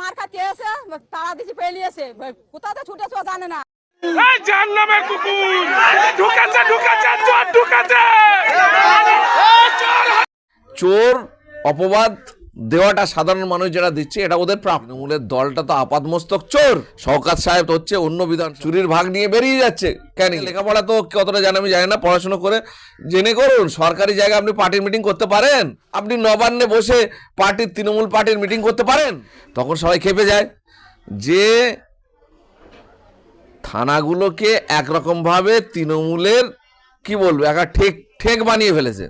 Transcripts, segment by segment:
মার খাতে এসে তারা দিছি পেলিয়েছে কোথাতে ছুটেছে জানে না। এই কুকুর! ঢুকেছে ঢুকেছে চোর ঢুকেছে! চোর অপবাদ দেওয়াটা সাধারণ মানুষ যারা দিচ্ছে এটা ওদের প্রাপ্য। তৃণমূলের দলটা তো আপাদমস্তক চোর! শওকাত সাহেব হচ্ছে অন্য বিধান চুরির ভাগ নিয়ে বেরিয়ে যাচ্ছে। কেন? লেখাপড়া তো কতটা জানে আমি জানি না পড়াশোনা করে জেনে করুন সরকারি জায়গায় আপনি পার্টির মিটিং করতে পারেন? আপনি নবান্নে বসে পার্টির তৃণমূল পার্টির মিটিং করতে পারেন? তখন সবাই খেপে যায়। যে থানাগুলোকে একরকমভাবে তৃণমূলের কি বলব একটা ঠেক ঠেক বানিয়ে ফেলেছে।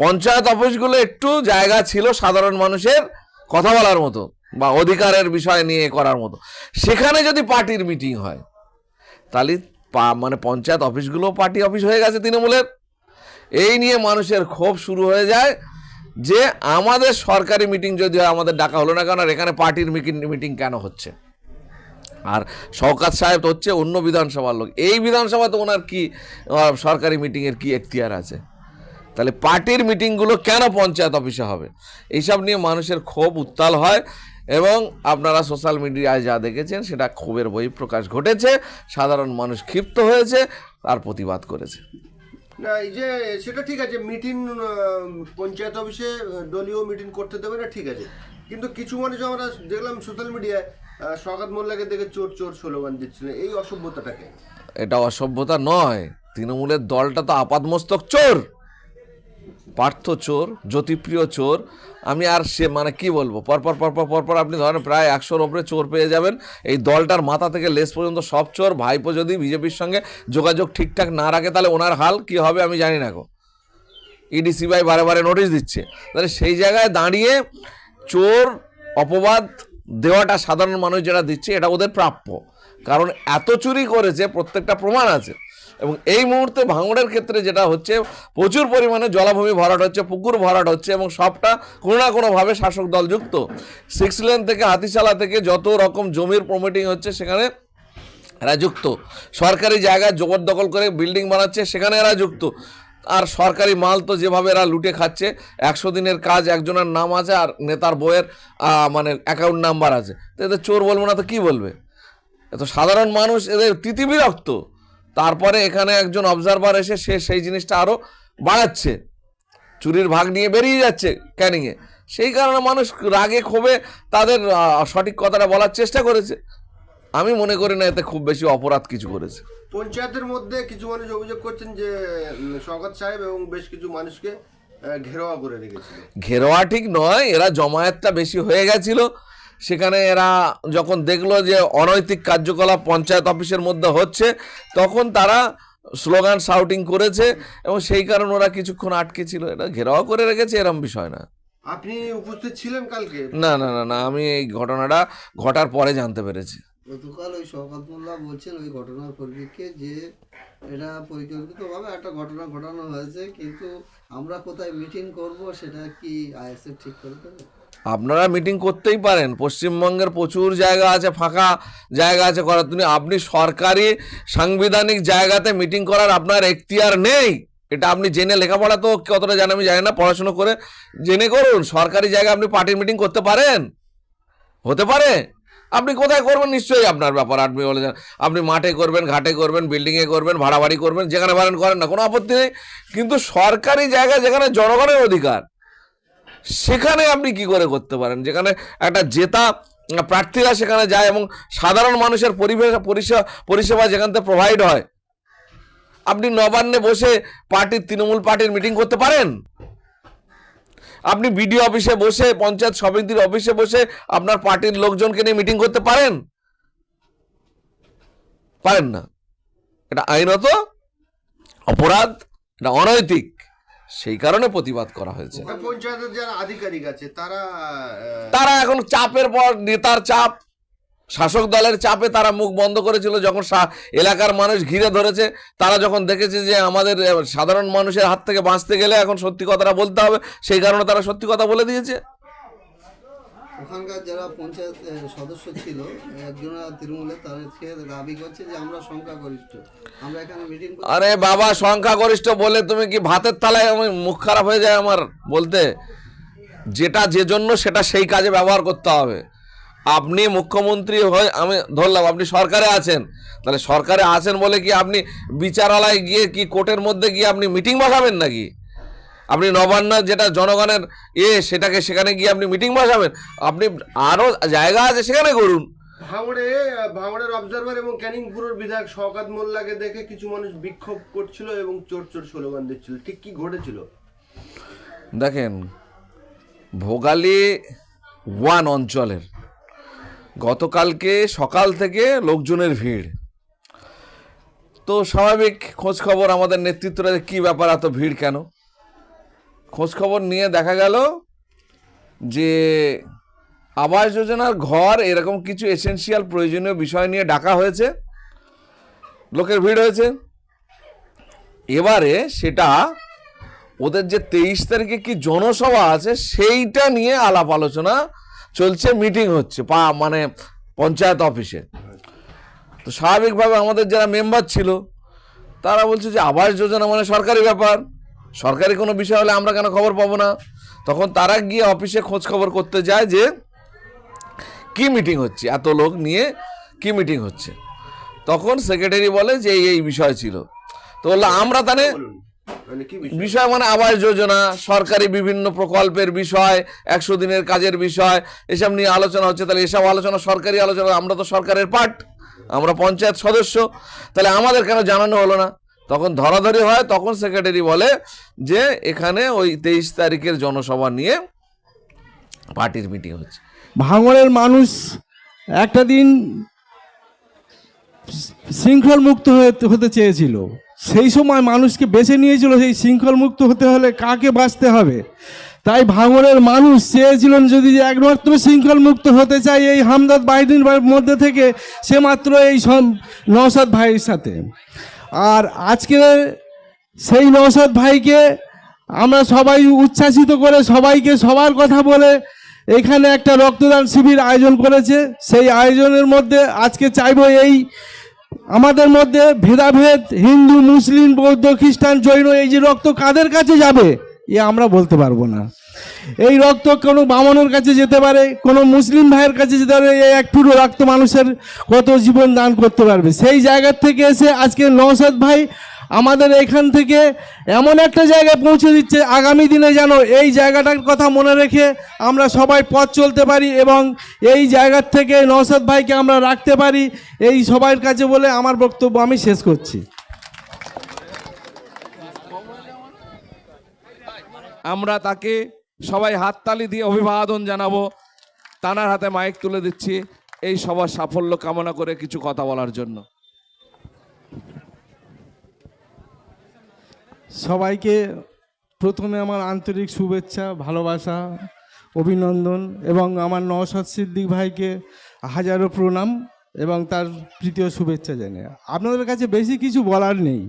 পঞ্চায়েত অফিসগুলো একটু জায়গা ছিল সাধারণ মানুষের কথা বলার মতো বা অধিকারের বিষয় নিয়ে করার মতো। সেখানে যদি পার্টির মিটিং হয়, তাহলে মানে পঞ্চায়েত অফিসগুলো পার্টি অফিস হয়ে গেছে তৃণমূলের। এই নিয়ে মানুষের ক্ষোভ শুরু হয়ে যায় যে আমাদের সরকারি মিটিং যদি হয়, আমাদের ডাকা হলো না কেন? আর এখানে পার্টির মিটিং কেন হচ্ছে? আর শওকাত সাহেব তো হচ্ছে অন্য বিধানসভার লোক। এই বিধানসভাতে ওনার কি সরকারি মিটিংয়ের কি এখতিয়ার আছে? তাহলে পার্টির মিটিংগুলো কেন পঞ্চায়েত অফিসে হবে? এইসব নিয়ে মানুষের ক্ষোভ উত্তাল হয় এবং আপনারা সোশ্যাল মিডিয়ায় যা দেখেছেন সেটা ক্ষোভের বই প্রকাশ ঘটেছে সাধারণ মানুষ ক্ষিপ্ত হয়েছে তার প্রতিবাদ করেছে। না এই যে সেটা ঠিক আছে মিটিং পঞ্চায়েত অফিসে দলীয় মিটিং করতে দেবে না ঠিক আছে। কিন্তু কিছু মানুষ আমরা দেখলাম সোশ্যাল মিডিয়ায় সকাত মোল্লাকে দেখে চোর চোর স্লোগান দিচ্ছিল এই অসভ্যতাটাকে। এটা অসভ্যতা নয় তৃণমূলের দলটা তো আপাদমস্তক চোর। পার্থ চোর, জ্যোতিপ্রিয় চোর, আমি আর সে মানে কি বলব? পরপর পরপর পরপর আপনি ধরেন প্রায় একশোর ওপরে চোর পেয়ে যাবেন। এই দলটার মাথা থেকে লেস পর্যন্ত সব চোর, ভাইপো যদি বিজেপির সঙ্গে যোগাযোগ ঠিকঠাক না রাখে, তাহলে ওনার হাল কি হবে আমি জানি না গো। ইডিসি ভাই বারে বারে নোটিশ দিচ্ছে। তাহলে সেই জায়গায় দাঁড়িয়ে চোর অপবাদ দেওয়াটা সাধারণ মানুষ যারা দিচ্ছে, এটা ওদের প্রাপ্য। কারণ এত চুরি করেছে, প্রত্যেকটা প্রমাণ আছে। এবং এই মুহূর্তে ভাঙড়ের ক্ষেত্রে যেটা হচ্ছে, প্রচুর পরিমাণে জলাভূমি ভরাট হচ্ছে, পুকুর ভরাট হচ্ছে এবং সবটা কোনো না কোনোভাবে শাসক দল যুক্ত। সিক্স লেন থেকে হাতিশালা থেকে যত রকম জমির প্রমিটিং হচ্ছে, সেখানে এরা যুক্ত। সরকারি জায়গায় জবরদখল করে বিল্ডিং বানাচ্ছে, সেখানে এরা যুক্ত। আর সরকারি মাল তো যেভাবে এরা লুটে খাচ্ছে, একশো দিনের কাজ, একজনের নাম আছে আর নেতার বইয়ের মানে অ্যাকাউন্ট নাম্বার আছে। তো এদের চোর বলব না তো কী বলবে? এত সাধারণ মানুষ এদের তিতিবিরক্ত তারপরে এখানে একজন অবজারভার এসে সে সেই জিনিসটা আরও বাড়াচ্ছে। চুরির ভাগ নিয়ে বেরিয়ে যাচ্ছে ক্যানিংয়ে সেই কারণে মানুষ রাগে ক্ষোভে তাদের সঠিক কথাটা বলার চেষ্টা করেছে। আমি মনে করি না এতে খুব বেশি অপরাধ কিছু করেছে। পঞ্চায়েতের মধ্যে কিছু মানুষ অভিযোগ করছেন যে সকাত সাহেব এবং বেশ কিছু মানুষকে ঘেরোয়া করে রেখেছিল। ঘেরোয়া ঠিক নয় এরা জমায়েতটা বেশি হয়ে গেছিল। সেখানে এরা যখন দেখল যে অনৈতিক কার্যকলাপ পঞ্চায়েত অফিসের মধ্যে হচ্ছে তখন তারা স্লোগান শাউটিং করেছে এবং সেই কারণে ওরা কিছুক্ষণ আটকে ছিল। এটা ঘেরাও করে রেখেছে এরম বিষয় না। আপনি উপস্থিত ছিলেন কালকে? না না না না আমি এই ঘটনাটা ঘটার পরে জানতে পেরেছি। গতকাল ওই শওকত মোল্লা বলছেন ওই ঘটনার পরিপ্রেক্ষিতে যে এটা পরিকল্পিতভাবে একটা ঘটনা ঘটানো হয়েছে কিন্তু আমরা কোথায় মিটিং করব সেটা কি আইএসএফ ঠিক করে দেবে? আপনারা মিটিং করতেই পারেন। পশ্চিমবঙ্গের প্রচুর জায়গা আছে, ফাঁকা জায়গা আছে করার। তুমি আপনি সরকারি সাংবিধানিক জায়গাতে মিটিং করার আপনার এখতিয়ার নেই। এটা আপনি জেনে লেখাপড়া তো কতটা জানেন আমি জানি না, পড়াশুনো করে জেনে করুন। সরকারি জায়গায় আপনি পার্টির মিটিং করতে পারেন? হতে পারে। আপনি কোথায় করবেন? নিশ্চয়ই আপনার ব্যাপার। আপনি বলেছেন আপনি মাঠে করবেন, ঘাটে করবেন বিল্ডিংয়ে করবেন ভাড়া বাড়ি করবেন, যেখানে পারেন করেন না, কোনো আপত্তি নেই। কিন্তু সরকারি জায়গা যেখানে জনগণের অধিকার সেখানে আপনি কি করে করতে পারেন? যেখানে একটা জেতা প্রার্থীরা সেখানে যায় এবং সাধারণ মানুষের পরিবেশ পরিষেবা যেখান থেকে প্রোভাইড হয়, আপনি নবান্নে বসে পার্টির, তৃণমূল পার্টির মিটিং করতে পারেন? আপনি বিডিও অফিসে বসে, পঞ্চায়েত সমিতির অফিসে বসে আপনার পার্টির লোকজনকে নিয়ে মিটিং করতে পারেন? পারেন না। এটা আইনত অপরাধ, এটা অনৈতিক। সেই কারণে প্রতিবাদ করা হয়েছে। পঞ্চায়েতের যারা আধিকারিক আছে তারা তারা এখন চাপের পর নেতার চাপ শাসক দলের চাপে তারা মুখ বন্ধ করেছিল যখন এলাকার মানুষ ঘিরে ধরেছে। তারা যখন দেখেছে যে আমাদের সাধারণ মানুষের হাত থেকে বাঁচতে গেলে এখন সত্যি কথাটা বলতে হবে সেই কারণে তারা সত্যি কথা বলে দিয়েছে। ওখানকার যারা পঞ্চায়েত সদস্য ছিল একজন তৃণমূলের তাদেরকে দাবি করছে যে আমরা সংখ্যাগরিষ্ঠ। আমরা এখানে মিটিং আরে বাবা, সংখ্যাগরিষ্ঠ বলে তুমি কি ভাতের থালায় আমি মুখ খারাপ হয়ে যায় আমার বলতে? যেটা যে জন্য সেটা সেই কাজে ব্যবহার করতে হবে। আপনি মুখ্যমন্ত্রী হয়ে আমি ধরলাম, আপনি সরকারে আছেন। তাহলে সরকারে আছেন বলে কি আপনি বিচারালয়ে গিয়ে কি কোর্টের মধ্যে গিয়ে আপনি মিটিং বসাবেন নাকি? আপনি নবান্ন যেটা জনগণের এ সেটাকে সেখানে গিয়ে আপনি মিটিং বসাবেন। আপনি আরও জায়গা আছে সেখানে করুন। ভাঙড়ে ভাঙড়ের অবজারভার এবং ক্যানিংপুরের বিধায়ক শওকাত মোল্লাকে দেখে কিছু মানুষ বিক্ষোভ করছিল এবং চোর চোর স্লোগান দিচ্ছিল। ঠিক কি ঘটেছিল? দেখেন ভোগালী ওয়ান অঞ্চলের গতকালকে সকাল থেকে লোকজনের ভিড়। তো স্বাভাবিক খোঁজ খবর আমাদের নেতৃত্বরা কী ব্যাপার এত ভিড় কেন? খোঁজ খবর নিয়ে দেখা গেল যে আবাস যোজনার ঘর এরকম কিছু এসেনশিয়াল প্রয়োজনীয় বিষয় নিয়ে ডাকা হয়েছে। লোকের ভিড় হয়েছে। এবারে সেটা ওদের যে তেইশ তারিখে কি জনসভা আছে সেইটা নিয়ে আলাপ আলোচনা চলছে, মিটিং হচ্ছে, পা মানে পঞ্চায়েত অফিসে। তো স্বাভাবিকভাবে আমাদের যারা মেম্বার ছিল, তারা বলছে যে আবাস যোজনা মানে সরকারি ব্যাপার। সরকারি কোনো বিষয় হলে আমরা কেন খবর পাবো না? তখন তারা গিয়ে অফিসে খোঁজ খবর করতে যায় যে কি মিটিং হচ্ছে? এত লোক নিয়ে কি মিটিং হচ্ছে? তখন সেক্রেটারি বলে যে এই বিষয় ছিল। তো বলল আমরা তাহলে বিষয়? মানে আবাস যোজনা সরকারি বিভিন্ন প্রকল্পের বিষয় একশো দিনের কাজের বিষয় এসব নিয়ে আলোচনা হচ্ছে। তাহলে এসব আলোচনা সরকারি আলোচনা আমরা তো সরকারের পার্ট আমরা পঞ্চায়েত সদস্য। তাহলে আমাদের কেন জানানো হলো না? তখন ধরাধরি হয়, তখন সেক্রেটারি বলে যে এখানে ওই তেইশ তারিখের জনসভা নিয়ে পার্টির মিটিং হচ্ছে। ভাঙড়ের মানুষ একটা দিন শৃঙ্খল মুক্ত হতে চেয়েছিল। সেই সময় মানুষকে বেছে নিয়েছিল সেই শৃঙ্খল মুক্ত হতে হলে কাকে বাঁচতে হবে। তাই ভাঙড়ের মানুষ চেয়েছিলেন যদি একমাত্র শৃঙ্খল মুক্ত হতে চাই এই হামদাদ বাহিনীর মধ্যে থেকে, সে মাত্র এই নওশাদ ভাইয়ের সাথে। আর আজকে সেই নওশাদ ভাইকে আমরা সবাই উচ্ছ্বাসিত করে সবাইকে সবার কথা বলে এখানে একটা রক্তদান শিবির আয়োজন করেছে। সেই আয়োজনের মধ্যে আজকে চাইব এই আমাদের মধ্যে ভেদাভেদ, হিন্দু, মুসলিম, বৌদ্ধ, খ্রিস্টান, জৈন, এই যে রক্ত কাদের কাছে যাবে, এ আমরা বলতে পারব না। এই রক্ত কোনো বামনের কাছে যেতে পারে, কোনো মুসলিম ভাইয়ের কাছে যেতে পারে, এই এক টুকরো রক্ত মানুষের কত জীবন দান করতে পারবে। সেই জায়গার থেকে এসে আজকে নওশাদ ভাই আমাদের এখান থেকে এমন একটা জায়গায় পৌঁছে দিচ্ছে, আগামী দিনে যেন এই জায়গাটার কথা মনে রেখে আমরা সবাই পথ চলতে পারি এবং এই জায়গার থেকে নওশাদ ভাইকে আমরা রাখতে পারি, এই সবার কাছে বলে আমার বক্তব্য আমি শেষ করছি। আমরা তাকে সবাই হাততালি দিয়ে অভিবাদন জানাব। তানার হাতে মাইক তুলে দিচ্ছি। এই সবার সাফল্য কামনা করে কিছু কথা বলার জন্য। সবাইকে প্রথমে আমার আন্তরিক শুভেচ্ছা, ভালোবাসা, অভিনন্দন এবং আমার নওশাদ সিদ্দিক ভাইকে হাজারো প্রণাম এবং তার তৃতীয় শুভেচ্ছা জানিয়ে। আপনাদের কাছে বেশি কিছু বলার নেই।